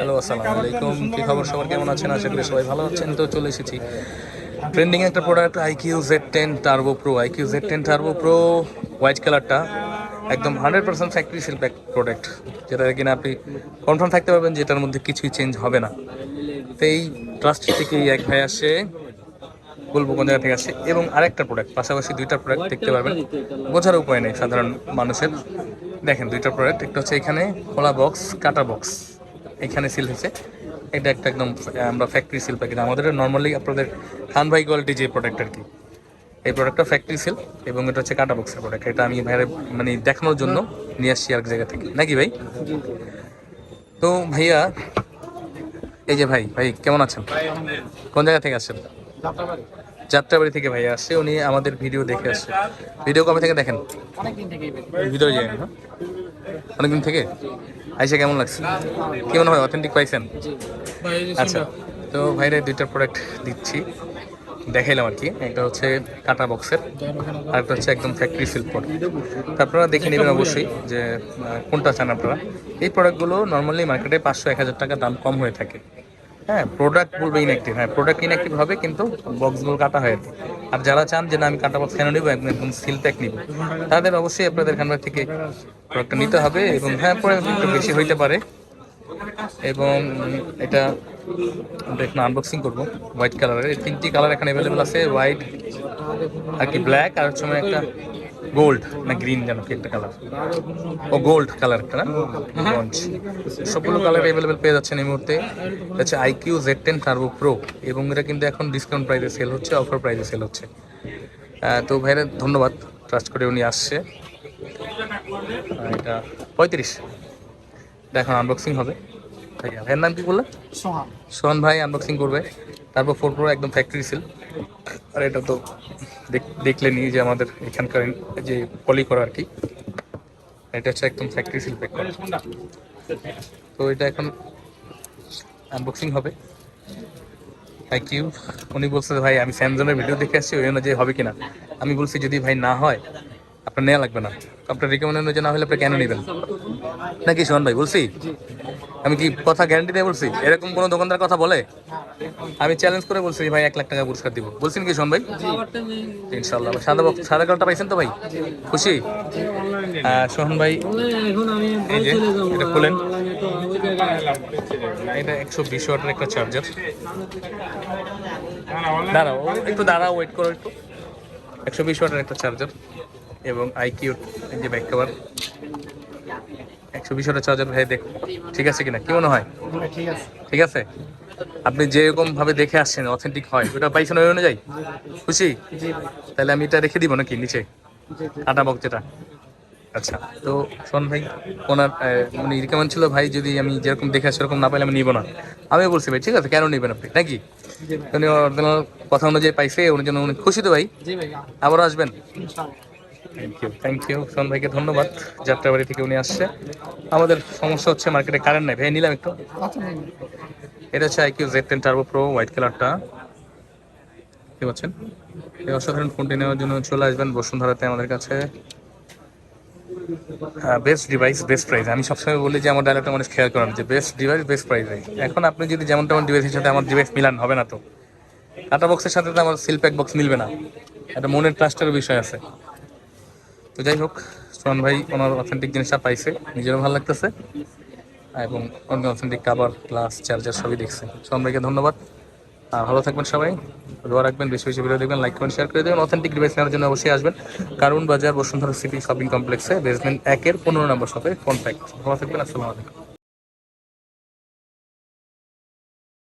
Hello, আসসালামু আলাইকুম। কি খবর? সবার কেমন আছেন? আশা করি সবাই ভালো আছেন। তো চলে এসেছি। ট্রেন্ডিং একটা product iQOO Z ten turbo pro iQOO Z ten turbo pro white কালারটা একদম hundred percent factory seal pack product যেটা কিনা আপনি কনফার্ম থাকতে পারবেন যে এটার মধ্যে কিছুই চেঞ্জ হবে না। তো এই ট্রাস্ট থেকে এক ভাই আসে, বলব কোন জায়গা থেকে আসছে এবং আরেকটা প্রোডাক্ট পাশাপাশি দুইটা প্রোডাক্ট দেখতে পারবেন। বোঝার উপায় নেই সাধারণ মানুষের। দেখেন দুইটা প্রোডাক্ট একটা হচ্ছে এখানে খোলা বক্স কাটা বক্স এখানে সিল হয়েছে। এটা একটা একদম আমরা ফ্যাক্টরি সিল প্যাকেট আমাদের নর্মালি আপনাদের খান ভাই কোয়ালিটি যে প্রোডাক্ট আর কি এই প্রোডাক্টটা ফ্যাক্টরি সিল এবং এটা হচ্ছে কাটা বক্সের প্রোডাক্ট এটা আমি ভাইয়ের মানে দেখানোর জন্য নিয়ে আসছি আর এক জায়গা থেকে। নাকি ভাই? তো ভাইয়া এই যে ভাই ভাই কেমন আছেন? কোন জায়গা থেকে আসছেন? যাত্রাবাড়ি থেকে ভাই আসছে। উনি আমাদের ভিডিও দেখে আসছে। ভিডিও কবে থেকে দেখেন? ভিডিও যায় না অনেকদিন থেকে? আইসা কেমন লাগছে? কি মনে হয় অথেন্টিক পাইছেন? আচ্ছা তো ভাইরে দুইটা প্রোডাক্ট দিচ্ছি। দেখাইলাম আর কি। একটা হচ্ছে কাটা বক্সের আর একটা হচ্ছে একদম ফ্যাক্টরি প্রোডাক্ট আপনারা দেখে নেবেন অবশ্যই যে কোনটা চান আপনারা। এই প্রোডাক্টগুলো নর্মালি মার্কেটে পাঁচশো এক হাজার টাকা দাম কম হয়ে থাকে। হ্যাঁ প্রোডাক্ট বলবে ইনঅ্যাক্টিভ হ্যাঁ প্রোডাক্ট ইনঅ্যাক্টিভ হবে কিন্তু বক্সগুলো কাটা হয়ে থাকে আর যারা চান যে না, আমি কাটা বক্স কেন নিব, একদম সিল প্যাক নিব, তাদের অবশ্যই আপনাদের খানবার থেকে প্রোডাক্টটা নিতে হবে এবং হ্যাঁ পরে একটু বেশি হইতে পারে। এবং এটা আমরা এখন আনবক্সিং করব হোয়াইট কালারের তিনটি কালার এখানে অ্যাভেলেবেল আছে হোয়াইট আর কি ব্ল্যাক আর মানে একটা গোল্ড না গ্রিন যেন কি একটা কালার ও গোল্ড কালার একটা না? লঞ্চ সবগুলো কালার অ্যাভেলেবেল পেয়ে যাচ্ছেন এই মুহূর্তে। হচ্ছে iQOO Z ten turbo pro এবং এটা কিন্তু এখন ডিসকাউন্ট প্রাইসে সেল হচ্ছে অফার প্রাইসে সেল হচ্ছে। তো ভাইরা ধন্যবাদ। ট্রাস্ট করে উনি আসছে। এটা পঁয়ত্রিশ। এটা এখন আনবক্সিং হবে। ভাইয়া ভাইয়ের নাম কি বললেন? সোহা সোহন ভাই আনবক্সিং করবে। তারপর ফোর প্রো একদম ফ্যাক্টরি সেল আর এটা তো দেখ- নিয়ে যে আমাদের এখানকার যে পলি করা আর কি, এটা হচ্ছে একদম ফ্যাক্টরি শিল্পে তো এটা এখন আনবক্সিং হবে। থ্যাংক ইউ উনি বলছে ভাই, আমি স্যামসংয়ের ভিডিও দেখে আসছি, ওই জন্য যে হবে কিনা। আমি বলছি, যদি ভাই না হয় আপনার নেওয়া লাগবে না। আপনার রিকমেন্ড অনুযায়ী না হলে আপনি কেন নেবেন। নাকি সোহন ভাই, বলছি? আমি কি কথা গ্যারান্টি দিয়ে বলছি? এরকম কোনো দোকানদার কথা বলে? আমি চ্যালেঞ্জ করে বলছি ভাই এক লাখ টাকা পুরস্কার দিব। বলছেন কি শোন ভাই? ইনশাল্লাহ সাদা সাদা কালটা পাইছেন তো ভাই? খুশি? সোহন ভাই, এই যে, এটা খুলেন। এটা একশো বিশ ওয়াটের একটা চার্জার দাঁড়াও, একটু দাঁড়াও ওয়েট করো একটু। একশো বিশ ওয়াটের একটা চার্জার এবং আইকিউ যে ব্যাক কভার একশো বিশ চার্জার ভাই দেখো ঠিক আছে কিনা? কি মনে হয়? ঠিক আছে। আপনি যেরকম ভাবে দেখে আসছেন অথেন্টিক হয় ওটা পাইছেন ওই অনুযায়ী? খুশি? তাহলে আমি এটা রেখে দিব নাকি নিচে? বক্স যেটা। আচ্ছা তো শোন ভাই ওনার মানে রিকমেন্ড ছিল ভাই যদি আমি যেরকম দেখে আসি সেরকম না পাইলে আমি নিব না। আমি বলছি ভাই ঠিক আছে কেন নেবেন আপনি নাকি? উনি কথা অনুযায়ী পাইছে ওনার জন্য উনি খুশি তো ভাই। আবারও আসবেন? থ্যাংক ইউ থ্যাংক ইউ সোন ভাইকে ধন্যবাদ। যাত্রাবাড়ি থেকে উনি আসছে। আমাদের সমস্যা হচ্ছে মার্কেটে কারেন্ট নাই। ভাই, নিলাম একটু। এটা হচ্ছে iQOO Z ten turbo pro white কালারটা কি পাচ্ছেন? এই অসাধারণ ফোনটি নেওয়ার জন্য চলে আসবেন বসুন্ধরাতে আমাদের কাছে। বেস্ট ডিভাইস বেস্ট প্রাইস আমি সবসময় বলি যে আমার ডায়লগটা মানুষ খেয়াল করেন যে বেস্ট ডিভাইস বেস্ট প্রাইসে এখন আপনি যদি যেমন তেমন ডিভাইসের সাথে আমার ডিভাইস মিলান, হবে না তো। কাটা বক্সের সাথে তো আমার সিল প্যাক বক্স মিলবে না। একটা মনের ট্রাস্টের বিষয় আছে। তো যাই হোক, সোহান ভাই ওনার অথেন্টিক জিনিসটা পাইছে, নিজেরও ভালো লাগতেছে। এবং অন্য অথেন্টিক কাবার গ্লাস চার্জার সবই দেখছে। সোহান ভাইকে ধন্যবাদ। আর ভালো থাকবেন সবাই, দোয়া রাখবেন, বেশি বেশি ভিডিও দেখবেন লাইক কমেন্ট শেয়ার করে দেবেন। অথেন্টিক ডিভাইস নেওয়ার জন্য অবশ্যই আসবেন। কারণ বাজার বসুন্ধরা সিটি শপিং কমপ্লেক্সে বেসমেন্ট একের পনেরো নম্বর শপে কন্ট্যাক্ট ভালো থাকবেন, আসসালামু আলাইকুম।